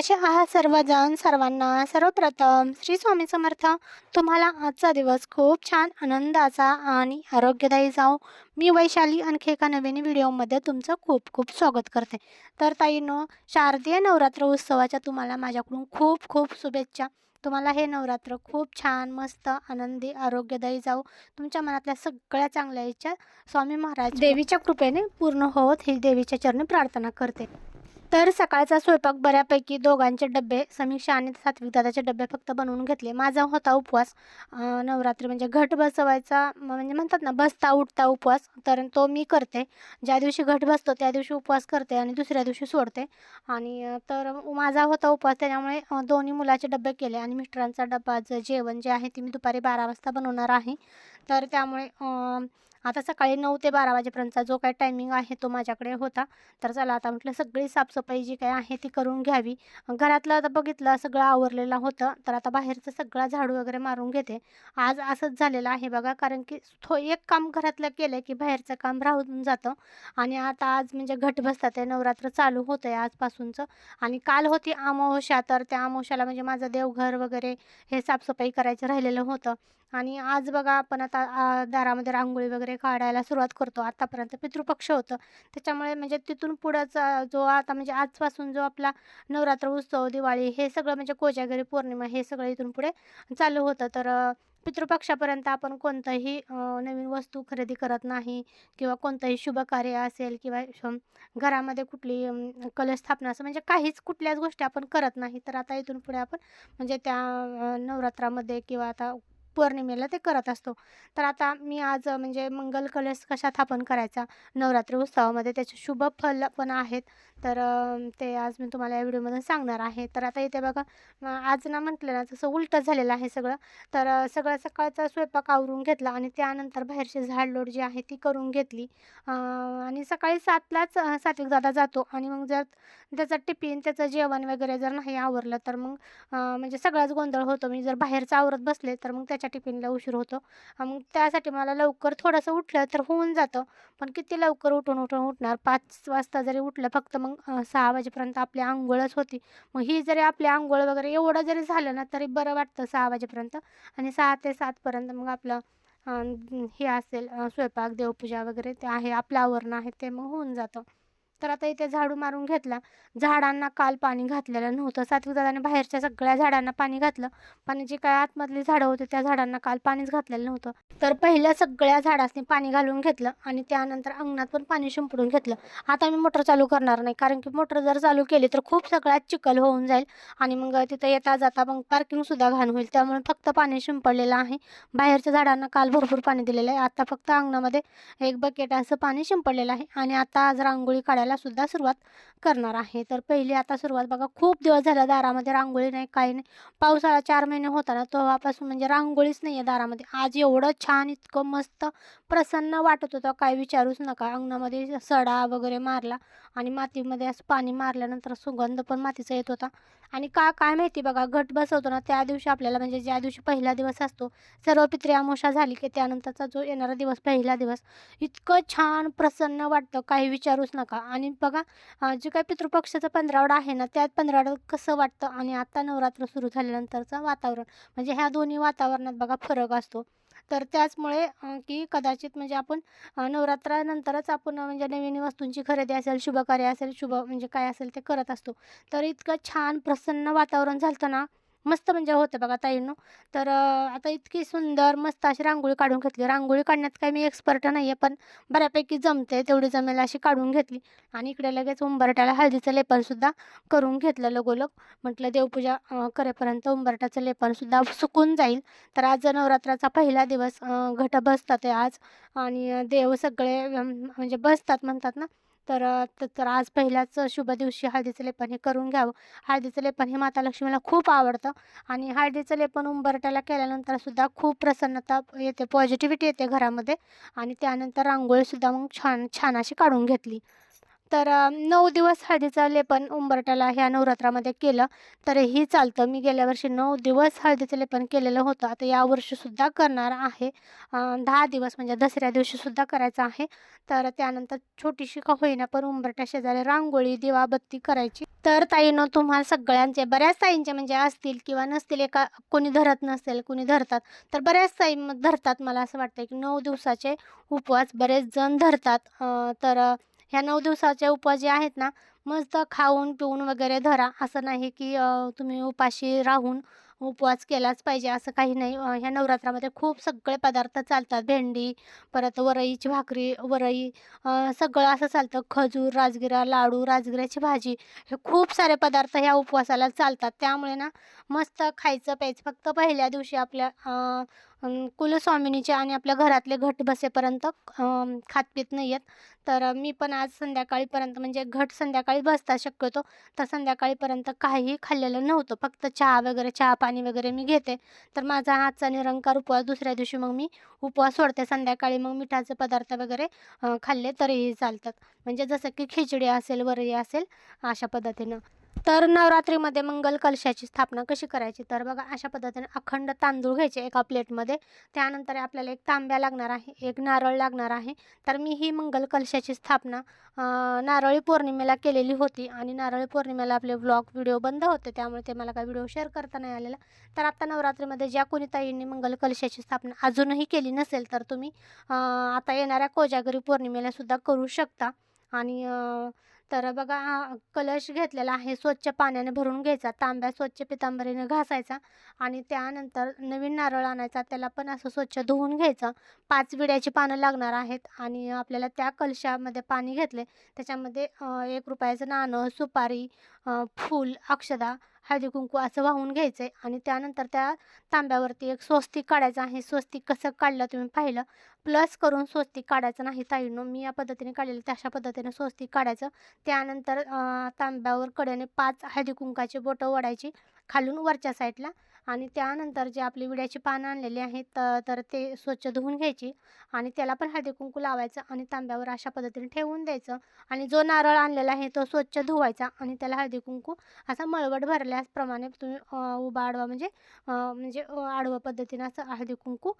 कसे आहात सर्वजण? सर्वांना सर्वप्रथम श्री स्वामी समर्थ. तुम्हाला आजचा दिवस खूप छान आनंदाचा आणि आरोग्यदायी जाओ मी वैशाली आणखी एका नवीन व्हिडिओमध्ये तुमचं खूप खूप स्वागत करते. तर ताईनो शारदीय नवरात्र उत्सवाच्या तुम्हाला माझ्याकडून खूप खूप शुभेच्छा. तुम्हाला हे नवरात्र खूप छान मस्त आनंदी आरोग्यदायी जाऊ तुमच्या मनातल्या सगळ्या चांगल्या इच्छा स्वामी महाराज देवीच्या कृपेने पूर्ण होत ही देवीच्या चरणी प्रार्थना करते. तर सकाळचा स्वयंपाक बऱ्यापैकी दोघांचे डबे समीक्षा आणि सात्विक दादाचे डबे फक्त बनवून घेतले. माझा होता उपवास. नवरात्री म्हणजे घट बसवायचा म- म्हणजे म्हणतात ना बसता उठता उपवास. तर तो मी करते. ज्या दिवशी घट बसतो त्या दिवशी उपवास करते आणि दुसऱ्या दिवशी सोडते. आणि तर माझा होता उपवास त्याच्यामुळे दोन्ही मुलाचे डबे केले आणि मिस्टरांचा डबा जे जेवण जे आहे ते मी दुपारी बारा वाजता बनवणार आहे. तर त्यामुळे आता सकाळी नऊ ते बारा वाजेपर्यंतचा जो काही टायमिंग आहे तो माझ्याकडे होता. तर चला आता म्हटलं सगळी साफसफाई जी काही आहे ती करून घ्यावी. घरातलं आता बघितलं सगळं आवरलेलं होतं. तर आता बाहेरचं सगळा झाडू वगैरे मारून घेते. आज असंच झालेलं आहे बघा कारण की थो एक काम घरातलं केलं की बाहेरचं काम राहून जातं. आणि आता आज म्हणजे घट बसतात आहे नवरात्र चालू होतं आहे आजपासूनचं. आणि काल होती अमावस्या तर त्या अमावस्याला म्हणजे माझं देवघर वगैरे हे साफसफाई करायचं राहिलेलं होतं. आणि आज बघा आपण आता दारामध्ये रांगोळी वगैरे काढायला सुरुवात करतो. आतापर्यंत पितृपक्ष होतं. त्याच्यामुळे म्हणजे तिथून पुढंचा जो आता म्हणजे आजपासून जो आपला नवरात्र उत्सव दिवाळी हे सगळं म्हणजे कोजागिरी पौर्णिमा हे सगळं इथून पुढे चालू होतं. तर पितृपक्षापर्यंत आपण कोणतंही नवीन वस्तू खरेदी करत नाही किंवा कोणतंही शुभ कार्य असेल किंवा घरामध्ये कुठली अम, स्थापना असं म्हणजे काहीच कुठल्याच गोष्टी आपण करत नाही. तर आता इथून पुढे आपण म्हणजे त्या नवरात्रामध्ये किंवा आता पौर्णिमेला ते करत असतो. तर आता मी आज म्हणजे मंगल कलश कशा स्थापन करायचा? नवरात्री उत्सवामध्ये त्याचे शुभ फल पण आहेत. तर ते आज मी तुम्हाला या व्हिडिओमधून सांगणार आहे. तर आता इथे बघा आज ना म्हटलं ना तसं उलटं झालेलं आहे सगळं. तर सगळं सकाळचा स्वयंपाक आवरून घेतला आणि त्यानंतर बाहेरची झाडलोड जी आहे ती करून घेतली. आणि सकाळी सातलाच सात्विक दादा जातो आणि मग जर त्याचं टिफिन त्याचं जेवण वगैरे जर नाही आवरलं तर मग म्हणजे सगळाच गोंधळ होतो. मी जर बाहेरचं आवरत बसले तर मग त्याच्या टिफिनला उशीर होतो. मग त्यासाठी मला लवकर थोडंसं उठलं तर होऊन जातं. पण किती लवकर उठून उठून उठणार? पाच वाजता जरी उठलं फक्त मग मग सहा वाजेपर्यंत आपली आंघोळच होती. मग ही जरी आपली आंघोळ वगैरे एवढं जरी झालं ना तरी बरं वाटतं सहा वाजेपर्यंत. आणि सहा ते सातपर्यंत मग आपलं हे असेल स्वयंपाक देवपूजा वगैरे ते आहे आपलं आवरणं आहे ते मग होऊन जातं. तर आता इथे झाडू मारून घेतला. झाडांना काल पाणी घातलेलं नव्हतं. सात्विक दादाने बाहेरच्या सगळ्या झाडांना पाणी घातलं. पण जी काय आतमधली झाडं होती त्या झाडांना काल पाणीच घातलेलं नव्हतं. तर पहिल्या सगळ्या झाडांनी पाणी घालून घेतलं आणि त्यानंतर अंगणात पण पाणी शिंपडून घेतलं. आता मी मोटर चालू करणार नाही. कारण की मोटर जर चालू केली तर खूप सगळ्यात चिखल होऊन जाईल आणि मग तिथं येता जाता मग पार्किंगसुद्धा घाण होईल. त्यामुळे फक्त पाणी शिंपडलेलं आहे. बाहेरच्या झाडांना काल भरपूर पाणी दिलेलं आहे. आता फक्त अंगणामध्ये एक बकेट असं पाणी शिंपडलेलं आहे. आणि आता आज रांगोळी काढायला सुद्धा सुरुवात करणार आहे. तर पहिली आता सुरुवात बघा खूप दिवस झाला दारामध्ये रांगोळी नाही काही नाही. पावसाळा चार महिने होता ना तेव्हापासून म्हणजे रांगोळीच नाही आहे दारामध्ये. आज एवढं छान इतकं मस्त प्रसन्न वाटत होतं. काय विचारूच नका. अंगणामध्ये सडा वगैरे मारला आणि मातीमध्ये असं पाणी मारल्यानंतर सुगंध पण मातीचा येत होता. आणि का काय माहिती बघा घट बसवतो ना त्या दिवशी आपल्याला म्हणजे ज्या दिवशी पहिला दिवस असतो सर्व पित्री अमावस्या झाली की त्यानंतरचा जो येणारा दिवस पहिला दिवस इतकं छान प्रसन्न वाटतं. काही विचारूच नका. आणि आणि बघा जे काही पितृपक्षाचं पंधरावडा आहे ना त्या पंधरावड्यात कसं वाटतं? आणि आता नवरात्र सुरू झाल्यानंतरचं वातावरण. म्हणजे ह्या दोन्ही वातावरणात बघा फरक असतो. तर त्याचमुळे की कदाचित म्हणजे आपण नवरात्रानंतरच आपण म्हणजे नवीन वस्तूंची खरेदी असेल शुभकार्य असेल शुभ म्हणजे काय असेल ते करत असतो. तर इतकं छान प्रसन्न वातावरण झालं ना मस्त म्हणजे होतं बघा ताईंनो. तर आता इतकी सुंदर मस्त अशी रांगोळी काढून घेतली. रांगोळी काढण्यात काही मी एक्सपर्ट नाही आहे पण बऱ्यापैकी जमते तेवढी जमेल अशी काढून घेतली. आणि इकडे लगेच उंबरट्याला हळदीचं लेपनसुद्धा करून घेतलं लगोलग. म्हटलं देवपूजा करेपर्यंत उंबरट्याचं लेपनसुद्धा सुकून जाईल. तर आज नवरात्राचा पहिला दिवस घट बसतात आहे आज. आणि देव सगळे म्हणजे बसतात म्हणतात ना. तर त- तर आज पहिल्याच शुभ दिवशी हळदीचं लेपन हे करून घ्यावं. हळदीचं लेपन हे माता लक्ष्मीला खूप आवडतं आणि हळदीचं लेपन उंबरट्याला केल्यानंतर सुद्धा खूप प्रसन्नता येते पॉझिटिव्हिटी येते घरामध्ये आणि त्यानंतर रांगोळीसुद्धा मग छान छान अशी काढून घेतली. तर नऊ दिवस हळदीचं लेपन उंबरट्याला ह्या नवरात्रामध्ये केलं तरीही चालतं. मी गेल्या वर्षी नऊ दिवस हळदीचं लेपन केलेलं होतं. आता यावर्षीसुद्धा करणार आहे. दहा दिवस म्हणजे दसऱ्या दिवशीसुद्धा करायचं आहे. तर त्यानंतर छोटीशी का होईना पण उंबरट्या शेजारी रांगोळी दिवाबत्ती करायची. तर ताईनं तुम्हाला सगळ्यांचे बऱ्याच ताईंचे म्हणजे असतील किंवा नसतील एका कोणी धरत नसेल कोणी धरतात तर बऱ्याच ताई धरतात. मला असं वाटतं की नऊ दिवसाचे उपवास बरेच जण धरतात. तर ह्या नऊ दिवसाचे उपवास जे आहेत ना मस्त खाऊन पिऊन वगैरे धरा. असं नाही की तुम्ही उपाशी राहून उपवास केलाच पाहिजे असं काही नाही. ह्या नवरात्रामध्ये खूप सगळे पदार्थ चालतात. भेंडी परत वरईची भाकरी वरई सगळं असं चालतं. खजूर राजगिरा लाडू राजगिऱ्याची भाजी हे खूप सारे पदार्थ ह्या उपवासाला चालतात. त्यामुळे ना मस्त खायचं प्यायचं. फक्त पहिल्या दिवशी आपल्या कुलस्वामिनीचे आणि आपल्या घरातले घट बसेपर्यंत खात पित नाही आहेत. तर मी पण आज संध्याकाळीपर्यंत म्हणजे घट संध्याकाळी बसता शक्यतो. तर संध्याकाळीपर्यंत काहीही खाल्लेलं नव्हतं. फक्त चहा वगैरे चहा पाणी वगैरे मी घेते. तर माझा आजचा निरंकार उपवास दुसऱ्या दिवशी मग मी उपवास सोडते. संध्याकाळी मग मिठाचे पदार्थ वगैरे खाल्ले तरीही चालतात. म्हणजे जसं की खिचडी असेल वरई असेल अशा पद्धतीनं. तर नवरात्रीमध्ये मंगल कलशाची स्थापना कशी करायची? तर बघा अशा पद्धतीने अखंड तांदूळ घ्यायचे एका प्लेटमध्ये. त्यानंतर आपल्याला एक तांब्या लागणार आहे एक नारळ लागणार आहे. तर मी ही मंगल कलशाची स्थापना नारळी पौर्णिमेला केलेली होती आणि नारळी पौर्णिमेला आपले ब्लॉग व्हिडिओ बंद होते त्यामुळे ते मला काय व्हिडिओ शेअर करता नाही आलेला. तर आता नवरात्रीमध्ये ज्या कोणी ताईंनी मंगल कलशाची स्थापना अजूनही केली नसेल तर तुम्ही आता येणाऱ्या कोजागरी पौर्णिमेला सुद्धा करू शकता. आणि तर बघा कलश घेतलेला आहे स्वच्छ पाण्याने भरून घ्यायचा तांब्या स्वच्छ पितांबरीने घासायचा आणि त्यानंतर नवीन नारळ आणायचा त्याला पण असं स्वच्छ धुवून घ्यायचं. पाच विड्याची पानं लागणार आहेत आणि आपल्याला त्या कलशामध्ये पाणी घेतले त्याच्यामध्ये एक रुपयाचं नाणं सुपारी फूल अक्षदा हळदी कुंकू असं वाहून घ्यायचं आहे आणि त्यानंतर त्या तांब्यावरती एक स्वस्तिक काढायचं आहे. स्वस्तिक कसं काढलं तुम्ही पाहिलं? प्लस करून स्वस्तिक काढायचं नाही ताईनो. मी या पद्धतीने काढलेलं तशा पद्धतीने स्वस्तिक काढायचं. त्यानंतर तांब्यावर कड्याने पाच हळदी कुंकाची बोटं ओढायची खालून वरच्या साईडला आणि त्यानंतर जे आपली विड्याची पानं आणलेली आहेत तर ते स्वच्छ धुवून घ्यायची आणि त्याला पण हळदी कुंकू लावायचं आणि तांब्यावर अशा पद्धतीने ठेवून द्यायचं आणि जो नारळ आणलेला आहे तो स्वच्छ धुवायचा आणि त्याला हळदी कुंकू असा मळवट भरल्याप्रमाणे तुम्ही उभा आडवा म्हणजे म्हणजे आडवा पद्धतीनं असं हळदी कुंकू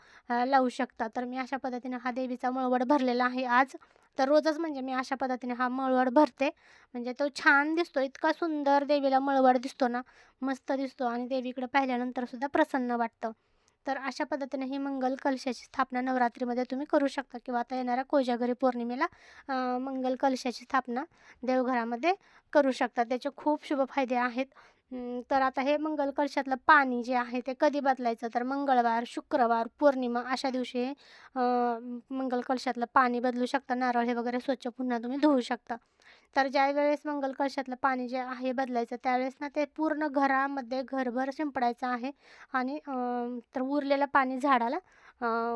लावू शकता. तर मी अशा पद्धतीनं हा देवीचा मळवट भरलेला आहे आज. तर रोजच म्हणजे मी अशा पद्धतीने हा मळवड भरते. म्हणजे तो छान दिसतो इतका सुंदर देवीला मळवड दिसतो ना मस्त दिसतो आणि देवीकडे पाहिल्यानंतर सुद्धा प्रसन्न वाटतं. तर अशा पद्धतीने ही मंगल कलशाची स्थापना नवरात्रीमध्ये तुम्ही करू शकता किंवा आता येणाऱ्या कोजागरी पौर्णिमेला मंगल कलशाची स्थापना देवघरामध्ये करू शकता. त्याचे खूप शुभ फायदे आहेत. तर आता हे मंगल कलशातलं पाणी जे आहे ते कधी बदलायचं? तर मंगळवार शुक्रवार पौर्णिमा अशा दिवशी हे, मंगल कलशातलं पाणी बदलू शकता. नारळ हे वगैरे स्वच्छ पुन्हा तुम्ही धुवू शकता. तर ज्यावेळेस मंगल कळशातलं पाणी जे आहे बदलायचं त्यावेळेस ना ते पूर्ण घरामध्ये घरभर शिंपडायचं आहे आणि तर उरलेलं पाणी झाडाला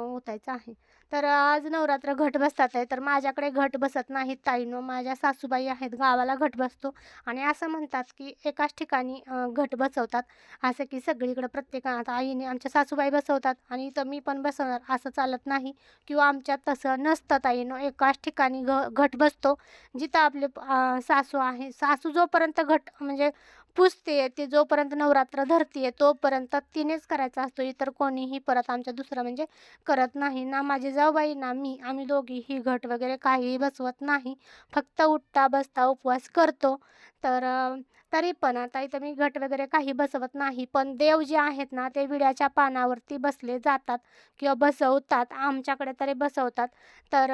ओतायचं आहे. तर आज नवरात्र घट बसतात आहे. तर माझ्याकडे घट बसत नाहीत ताईनं. माझ्या सासूबाई आहेत गावाला घट बसतो. आणि असं म्हणतात की एकाच ठिकाणी घट बसवतात. असं की सगळीकडे प्रत्येक आता आईने आमच्या सासूबाई बसवतात आणि इथं मी पण बसवणार. असं चालत नाही किंवा आमच्यात तसं नसतं ताईनं. एकाच ठिकाणी घ घट बसतो. जिथं आपले सासू आहे. सासू जोपर्यंत घट म्हणजे पुजते ती जोपर्यंत नवरात्र धरते तोपर्यंत तिनेच करायचा असतो. इतर कोणीही परत आमच्या दुसरं म्हणजे करत नाही. ना माझी जाऊबाई ना मी. आम्ही दोघी ही घट वगैरे काहीही बसवत नाही. फक्त उठता बसता उपवास करतो. तर तरी पण आता इथं मी घट वगैरे काही बसवत नाही. पण देव जे आहेत ना ते विड्याच्या पानावरती बसले जातात किंवा बसवतात. आमच्याकडे तरी बसवतात. तर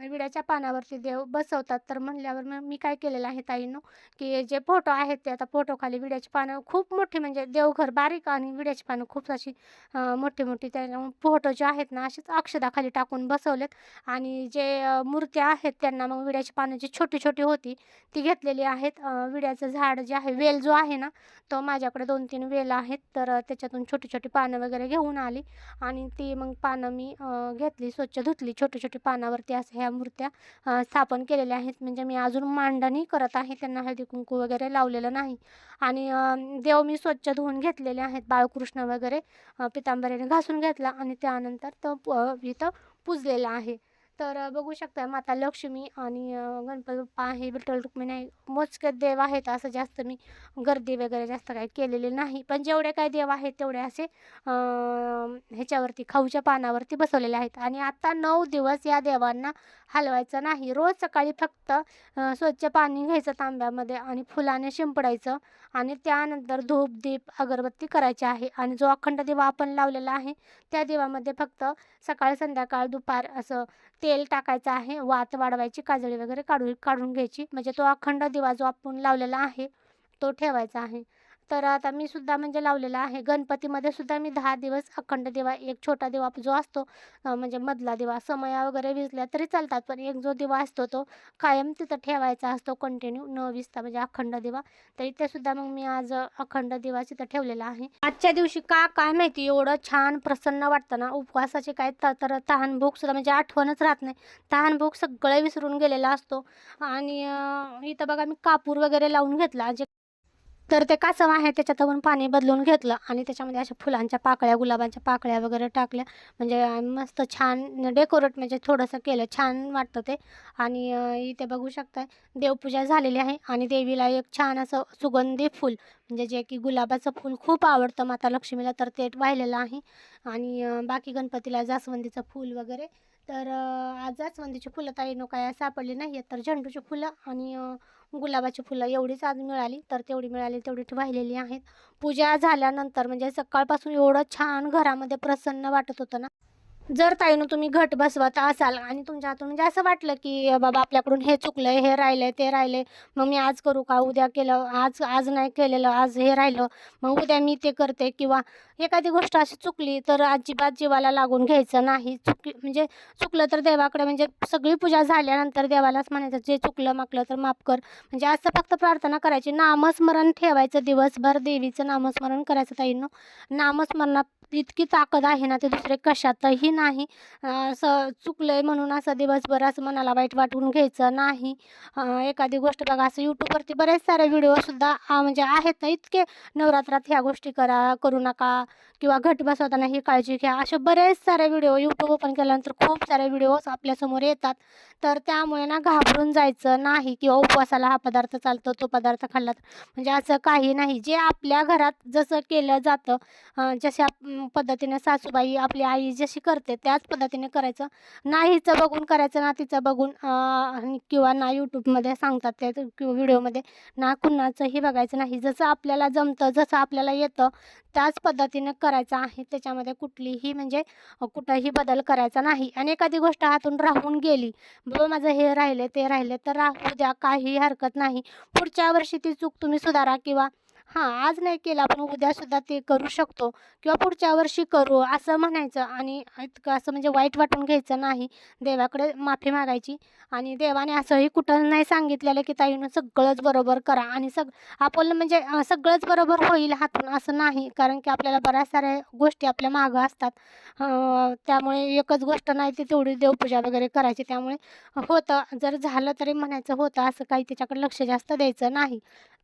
विड्याच्या पानावरती देव बसवतात. तर म्हणल्यावर मग मी काय केलेलं आहे ताईनो की जे फोटो आहेत ते आता फोटो खाली विड्याची पानं खूप मोठी म्हणजे देवघर बारीक आणि विड्याची पानं खूप अशी मोठी मोठी. त्या फोटो जे आहेत ना असेच अक्षदाखाली टाकून बसवलेत. आणि जे मूर्त्या आहेत त्यांना मग विड्याची पानं जी छोटी छोटी होती ती घेतलेली आहेत. विड्याचं झाड जे आहे वेल जो आहे ना तो माझ्याकडे दोन तीन वेल आहेत. तर त्याच्यातून छोटी छोटी पानं वगैरे घेऊन आली. आणि ती मग पानं मी घेतली स्वच्छ धुतली. छोटी छोटी पानावरती असं ह्या मूर्त्या स्थापन केलेल्या आहेत. म्हणजे मी अजून मांडणी करत आहे. त्यांना हळदी कुंकू वगैरे लावलेलं नाही. आणि देव मी स्वच्छ धुवून घेतलेले आहेत. बाळकृष्ण वगैरे अं, पितांबरीने घासून घेतला. आणि त्यानंतर तो प- इथं पुजलेला आहे. तर बघू शकता माता लक्ष्मी आणि गणपती बाप्पा आहे विठ्ठल रुक्मिणी आहे मोजके देव आहेत असं जास्त मी गर्दी वगैरे जास्त काही केलेले नाही. पण जेवढे काही देव आहेत तेवढे असे ह्याच्यावरती खाऊच्या पानावरती बसवलेले आहेत. आणि आता नऊ दिवस या देवांना हलवायचं नाही. रोज सकाळी फक्त स्वच्छ पाणी घ्यायचं तांब्यामध्ये आणि फुलाने शिंपडायचं आणि त्यानंतर धूप दीप अगरबत्ती करायची आहे. आणि जो अखंड दिवा आपण लावलेला आहे त्या दिवामध्ये फक्त सकाळ संध्याकाळ दुपार असं तेल टाकायचं आहे. वात वाढवायची काजळी वगैरे काढू काढून घ्यायची. म्हणजे तो अखंड दिवा जो आपण लावलेला आहे तो ठेवायचा आहे. तर आता मी सुद्धा म्हणजे लावलेला आहे. गणपतीमध्ये सुद्धा मी दहा दिवस अखंड दिवा एक छोटा दिवा जो असतो म्हणजे मधला दिवा समया वगैरे विजल्या तरी चालतात. पण एक जो दिवा असतो तो कायम तिथं ठेवायचा असतो कंटिन्यू न विजता म्हणजे अखंड दिवा. तर इथे सुद्धा मग मी आज अखंड दिवा तिथं ठेवलेला आहे. आजच्या दिवशी का काय माहिती एवढं छान प्रसन्न वाटतं ना. उपवासाचे काय तर तहान भूक सुद्धा म्हणजे आठवणच राहत नाही. तहान भूक सगळं विसरून गेलेला असतो. आणि इथं बघा मी कापूर वगैरे लावून घेतला. जे तर ते कासव आहे त्याच्यातून पाणी बदलून घेतलं आणि त्याच्यामध्ये अशा फुलांच्या पाकळ्या गुलाबांच्या पाकळ्या वगैरे टाकल्या. म्हणजे मस्त छान डेकोरेट म्हणजे थोडंसं केलं छान वाटतं ते. आणि इथे बघू शकताय देवपूजा झालेली आहे आणि देवीला एक छान असं सुगंधी फूल म्हणजे जे की गुलाबाचं फूल खूप आवडतं माता लक्ष्मीला तर ते वाहिलेलं आहे. आणि बाकी गणपतीला जास्वंदीचं फूल वगैरे. तर आज जास्वंदीची फुलं ताईनो काय सापडली नाही आहेत तर झेंडूची फुलं आणि गुलाबाची फुलं एवढीच आज मिळाली तर तेवढी मिळाली तेवढी वाहिलेली आहेत. पूजा झाल्यानंतर म्हणजे सकाळपासून एवढं छान घरामध्ये प्रसन्न वाटत होतं ना जर ताईनं तुम्ही घट बसवत असाल आणि तुमच्या हातून म्हणजे असं वाटलं की बाबा आपल्याकडून हे चुकलं हे राहिलंय ते राहिले मग मी आज करू का? उद्या केलं. आज आज नाही केलेलं. आज हे राहिलं. मग उद्या मी ते करते. किंवा एखादी गोष्ट अशी चुकली तर अजिबात जीवाला लागून घ्यायचं नाही. चुकी म्हणजे चुकलं तर देवाकडे म्हणजे सगळी पूजा झाल्यानंतर देवालाच म्हणायचं जे चुकलं माकलं तर माफ कर. म्हणजे असं फक्त प्रार्थना करायची. नामस्मरण ठेवायचं दिवसभर देवीचं नामस्मरण करायचं ताईनं. नामस्मरणात इतकी ताकद आहे ना ते दुसरे कशातही नाही. असं चुकलं आहे म्हणून असं दिवसभर असं मनाला वाईट वाटून घ्यायचं नाही. एखादी गोष्ट बघा असं यूट्यूबवरती बरेच सारे व्हिडिओसुद्धा म्हणजे आहेत ना इतके नवरात्रात ह्या गोष्टी करा करू नका किंवा घट बसवताना ही काळजी घ्या. असे बरेच सारे व्हिडिओ यूट्यूब ओपन केल्यानंतर खूप सारे व्हिडिओज आपल्यासमोर येतात. तर त्यामुळे ना घाबरून जायचं नाही किंवा उपवासाला हा पदार्थ चालतो तो पदार्थ खाल्ला तर. म्हणजे असं काही नाही. जे आपल्या घरात जसं केलं जातं जसे जशा पद्धतीने सासूबाई आपली आई जशी करते त्याच पद्धतीने करायचं. ना हिचं बघून करायचं ना तिचं बघून किंवा ना यूट्यूबमध्ये सांगतात ते किंवा व्हिडिओमध्ये ना कुणाचंही बघायचं नाही. जसं आपल्याला जमतं जसं आपल्याला येतं त्याच पद्धतीने करायचं आहे. त्याच्यामध्ये कुठलीही म्हणजे कुठंही बदल करायचा नाही. आणि एखादी गोष्ट हातून राहून गेली बाबा माझं हे राहिले ते राहिले तर राहू द्या काही हरकत नाही. पुढच्या वर्षी ती चूक तुम्ही सुधारा किंवा हां आज नाही केलं आपण उद्यासुद्धा ते करू शकतो. किंवा पुढच्या वर्षी करू असं म्हणायचं. आणि इतकं असं म्हणजे वाईट वाटून घ्यायचं नाही. देवाकडे माफी मागायची. आणि देवाने असंही कुठं नाही सांगितलेलं की ताईनं सगळंच बरोबर करा. आणि सग आपलं म्हणजे सगळंच बरोबर होईल हातून असं नाही. कारण की आपल्याला बऱ्याच साऱ्या गोष्टी आपल्या मागं असतात. त्यामुळे एकच गोष्ट नाही ती तेवढी देवपूजा वगैरे करायची. त्यामुळे होतं. जर झालं तरी म्हणायचं होतं असं काही त्याच्याकडे लक्ष जास्त द्यायचं नाही.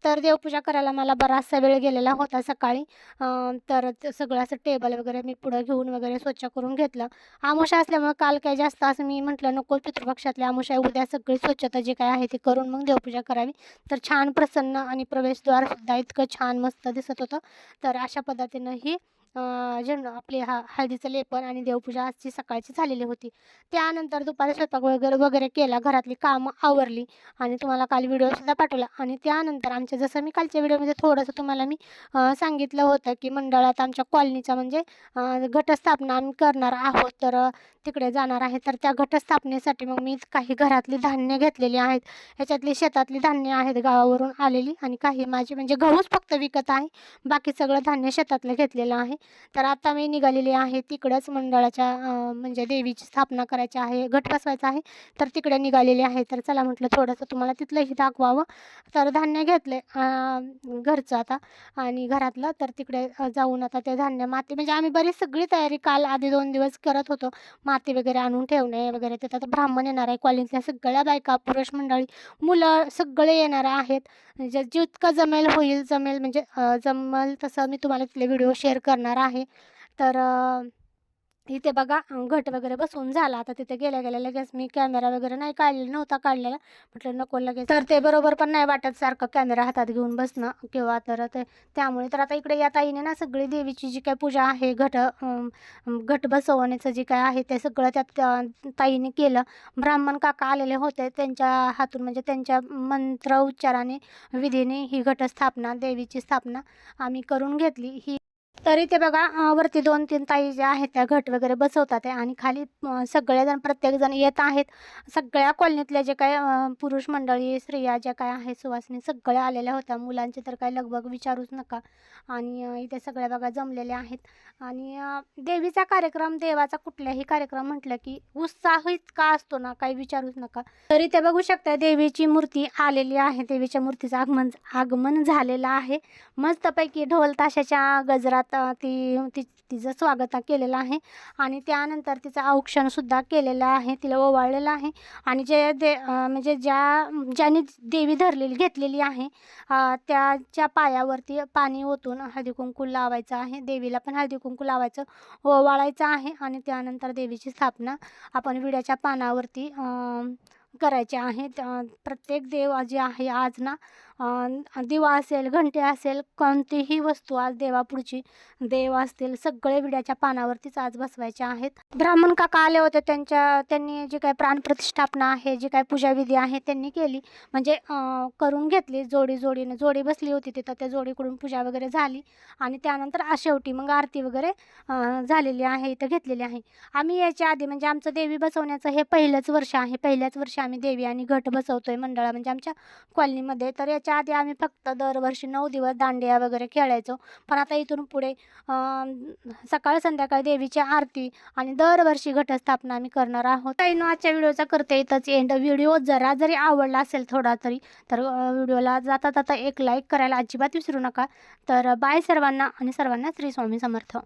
तर देवपूजा करायला मला बरा बराचसा वेळ गेलेला होता सकाळी. तर सगळं असं टेबल वगैरे मी पुढं घेऊन वगैरे स्वच्छ करून घेतलं. आमुषा असल्यामुळे काल काही जास्त असं मी म्हटलं नको पितृपक्षातल्या आमुषा उद्या सगळी स्वच्छता जी काय आहे ती करून मग देवपूजा करावी. तर छान प्रसन्न आणि प्रवेशद्वारसुद्धा इतकं छान मस्त दिसत होतं. तर अशा पद्धतीनं ही जेवण आपले आपली हा हळदीचं लेपन आणि देवपूजा आजची सकाळची झालेली होती. त्यानंतर दुपारी स्वयंपाक वगैरे वगैरे केला घरातली कामं आवरली आणि तुम्हाला काल व्हिडिओसुद्धा पाठवला. आणि त्यानंतर आमच्या जसं मी कालच्या व्हिडिओमध्ये थोडंसं तुम्हाला मी सांगितलं होतं की मंडळात आमच्या कॉलनीचा म्हणजे घटस्थापना आम्ही करणार आहोत तर तिकडे जाणार आहे. तर त्या घटस्थापनेसाठी मग मी काही घरातली धान्य घेतलेली आहेत. ह्याच्यातली शेतातली धान्य आहेत गावावरून आलेली आणि काही माझी म्हणजे गहूच फक्त विकत आहे. बाकी सगळं धान्य शेतातलं घेतलेलं आहे. तर आता मी निघालेली आहे तिकडंच मंडळाच्या म्हणजे देवीची स्थापना करायची आहे घट बसवायचा आहे. तर तिकडे निघालेली आहे. तर चला म्हटलं थोडंसं तुम्हाला तिथलंही दाखवावं. तर धान्य घेतले घरचं आता आणि घरातलं. तर तिकडे जाऊन आता ते धान्य माती म्हणजे आम्ही बरीच सगळी तयारी काल आधी दोन दिवस करत होतो. माती वगैरे आणून ठेवणे वगैरे. ते आता ब्राह्मण येणार आहे. कॉलेजच्या सगळ्या बायका पुरुष मंडळी मुलं सगळे येणार आहेत. म्हणजे जितकं जमेल होईल जमेल म्हणजे जमेल तसं मी तुम्हाला तिथले व्हिडिओ शेअर करणार आहे. तर इथे बघा घट वगैरे बसवून झाला. आता तिथे गेल्या गेल्या लगेच मी कॅमेरा वगैरे नाही काढलेला नव्हता काढलेला. म्हटलं नको लगेच. तर ते बरोबर पण नाही वाटत सारखं कॅमेरा हातात घेऊन बसणं किंवा तर ते त्यामुळे तर आता इकडे या ताईने ना सगळी देवीची जी काय पूजा आहे घट घट बसवण्याचं जे काय आहे ते सगळं त्यात त्या ताईने केलं. ब्राह्मण काका आलेले होते. त्यांच्या हातून म्हणजे त्यांच्या मंत्र उच्चाराने विधीने ही घटस्थापना देवीची स्थापना आम्ही करून घेतली. ही तरी ते बघा वरती दोन तीन ताई ज्या आहेत त्या घट वगैरे बसवतात आहे आणि खाली सगळेजण प्रत्येकजण येत आहेत. सगळ्या कॉलनीतल्या जे काय पुरुष मंडळी स्त्रिया ज्या काय आहेत सुवासिनी सगळ्या आलेल्या होत्या. मुलांचे तर काय लगबग विचारूच नका. आणि इथे सगळ्या बघा जमलेल्या आहेत. आणि देवीचा कार्यक्रम देवाचा कुठलाही कार्यक्रम म्हटलं की उत्साहित का असतो ना काही विचारूच नका. तरी ते बघू शकता देवीची मूर्ती आलेली आहे. देवीच्या मूर्तीचं आगमन आगमन झालेलं आहे. मस्तपैकी ढोल ताशाच्या गजरात ती ती तिचं स्वागत केलेलं आहे. आणि त्यानंतर तिचं औक्षणसुद्धा केलेलं आहे. तिला ओवाळलेलं आहे. आणि जे दे म्हणजे ज्या ज्याने देवी धरलेली घेतलेली आहे त्याच्या पायावरती पाणी ओतून हळदी कुंकू लावायचं आहे. देवीला पण हळदी कुंकू लावायचं ओवाळायचं आहे. आणि त्यानंतर देवीची स्थापना आपण विड्याच्या पानावरती करायचे आहे. प्रत्येक देव जे आहे आज ना दिवा असेल घंटे असेल कोणतीही वस्तू आज देवापुढची देव असतील सगळे विड्याच्या पानावरतीच आज बसवायचे आहेत. ब्राह्मण काका आले होते त्यांच्या त्यांनी जे काय प्राणप्रतिष्ठापना आहे जी काय पूजाविधी आहे त्यांनी केली. म्हणजे करून घेतली जोडी जोडीने जोडी बसली होती तिथं त्या जोडीकडून पूजा वगैरे झाली. आणि त्यानंतर शेवटी मग आरती वगैरे झालेली आहे इथं घेतलेली आहे. आम्ही याच्या आधी म्हणजे आमचं देवी बसवण्याचं हे पहिलंच वर्ष आहे. पहिल्याच वर्षी आम्ही देवी आणि घट बसवतोय मंडळा म्हणजे आमच्या कॉलनीमध्ये. तर त्याच्या आधी आम्ही फक्त दरवर्षी नऊ दिवस दांडिया वगैरे खेळायचो. पण आता इथून पुढे सकाळ संध्याकाळी देवीची आरती आणि दरवर्षी घटस्थापना आम्ही करणार आहोत. काही आजच्या व्हिडिओचा करते इथंच एंड व्हिडिओ जरा जरी आवडला असेल थोडा तरी तर व्हिडिओला जाता जाता एक लाईक करायला अजिबात विसरू नका. तर बाय सर्वांना आणि सर्वांना श्री स्वामी समर्थ.